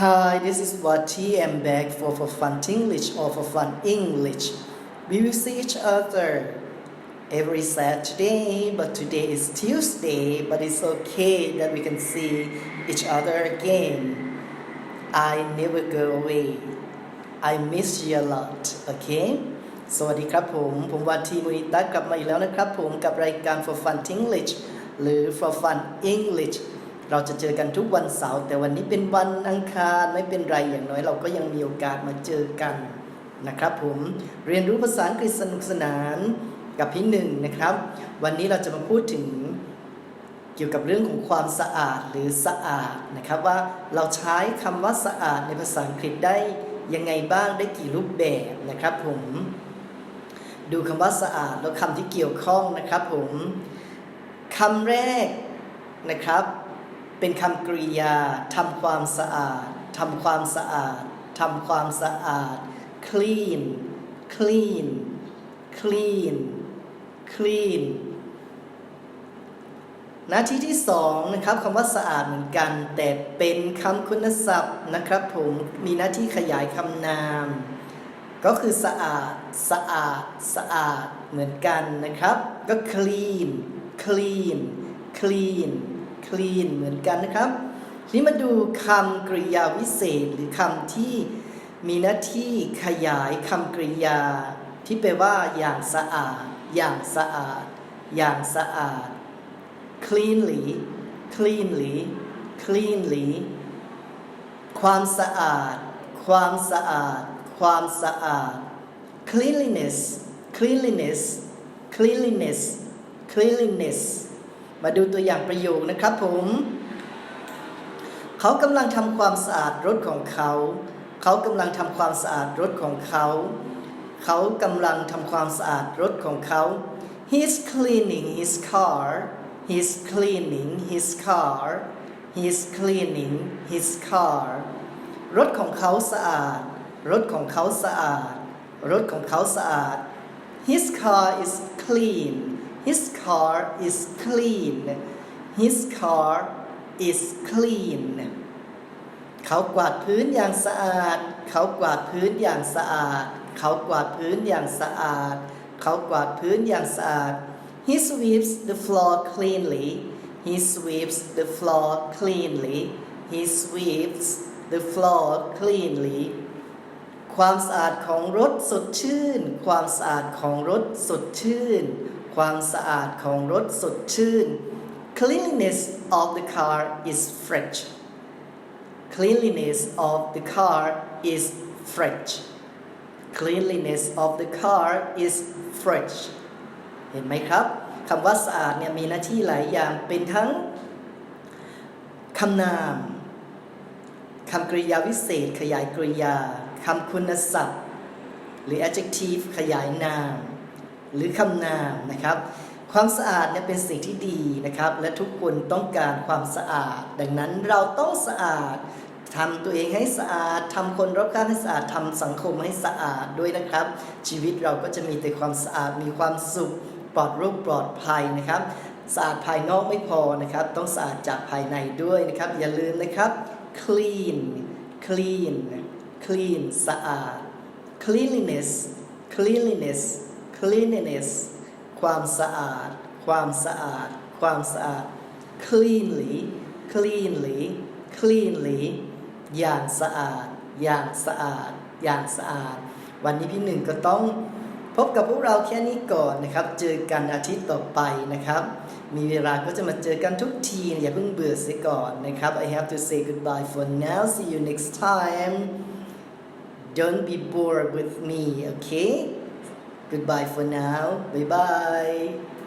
Hi, this is Wati. I'm back for, for fun English or for fun English. We will see each other every Saturday, but today is Tuesday, but it's okay that we can see each other again. I never go away. I miss you a lot, okay? สวัสดีครับผม ผมวัทีมุยตักกลับมาอีกแล้วนะครับผมกับรายการ for fun English หรือ for fun English เราจะเจอกันทุกวันเสาร์แต่วันนี้เป็นวันอังคารไม่เป็นไรอย่างน้อย เราก็ยังมีโอกาสมาเจอกันนะครับผมเรียนรู้ภาษาอังกฤษสนุกสนานกับพี่หนึ่งนะครับ วันนี้เราจะมาพูดถึงเกี่ยวกับเรื่องของความสะอาดหรือสะอาดนะครับว่าเราใช้คำว่าสะอาดในภาษาอังกฤษได้ยังไงบ้างได้กี่รูปแบบนะครับผมดูคำว่าสะอาดแล้วคำที่เกี่ยวข้องนะครับผมคำแรกนะครับ เป็นคำกริยาทำความสะอาดทำความสะอาดทำความสะอาด clean clean clean clean หน้าที่ที่สองนะครับคำว่าสะอาดเหมือนกัน แต่เป็นคำคุณศัพท์นะครับผมมีหน้าที่ขยายคำนาม ก็คือสะอาดสะอาดสะอาดเหมือนกันนะครับ ก็ clean clean clean clean เหมือนกันนะครับทีนี้มาดูคำกริยาวิเศษหรือคำที่มีหน้าที่ขยายคำกริยา ที่แปลว่า อย่างสะอาด อย่างสะอาด อย่างสะอาด cleanly cleanly cleanly ความสะอาด ความสะอาด ความสะอาด cleanliness cleanliness cleanliness cleanliness มาดูตัวอย่างประโยคนะครับผม เขากำลังทำความสะอาดรถของเขา เขากำลังทำความสะอาดรถของเขา เขากำลังทำความสะอาดรถของเขา He's cleaning his car He's cleaning his car He's cleaning his car รถของเขาสะอาด รถของเขาสะอาด รถของเขาสะอาด His car is clean His car is clean His car is clean เขากวาดพื้นอย่างสะอาด เขากวาดพื้นอย่างสะอาด เขากวาดพื้นอย่างสะอาด เขากวาดพื้นอย่างสะอาด He sweeps the floor cleanly He sweeps the floor cleanly He sweeps the floor cleanly ความสะอาดของรถสดชื่น ความสะอาดของรถสดชื่น ความสะอาดของรถสดชื่น Cleanliness of the car is fresh Cleanliness of the car is fresh Cleanliness of the car is fresh เห็นไหมครับคำว่าสะอาดเนี่ยมีหน้าที่หลายอย่างเป็นทั้งคำนามคำกริยาวิเศษขยายกริยาคำคุณศัพท์ หรือ adjective ขยายนาม หรือคำนามนะครับ ความสะอาดเนี่ยเป็นสิ่งที่ดีนะครับ และทุกคนต้องการความสะอาด ดังนั้นเราต้องสะอาดทำตัวเองให้สะอาดทำคนรอบข้างให้สะอาดทำสังคมให้สะอาดด้วยนะครับ ชีวิตเราก็จะมีแต่ความสะอาดมีความสุขปลอดโรคปลอดภัยนะครับสะอาดภายนอกไม่พอนะครับ ต้องสะอาดจากภายในด้วยนะครับ อย่าลืมนะครับ clean clean clean สะอาด cleanliness cleanliness cleanliness ความสะอาด ความสะอาด ความสะอาด cleanly cleanly cleanly อย่างสะอาด อย่างสะอาด อย่างสะอาด วันนี้พี่หนึ่งก็ต้องพบกับพวกเราแค่นี้ก่อนนะครับ เจอกันอาทิตย์ต่อไปนะครับ มีเวลาก็จะมาเจอกันทุกที อย่าเพิ่งเบื่อเสียก่อนนะครับ I have to say goodbye for now see you next time don't be bored with me okay goodbye for now. Bye bye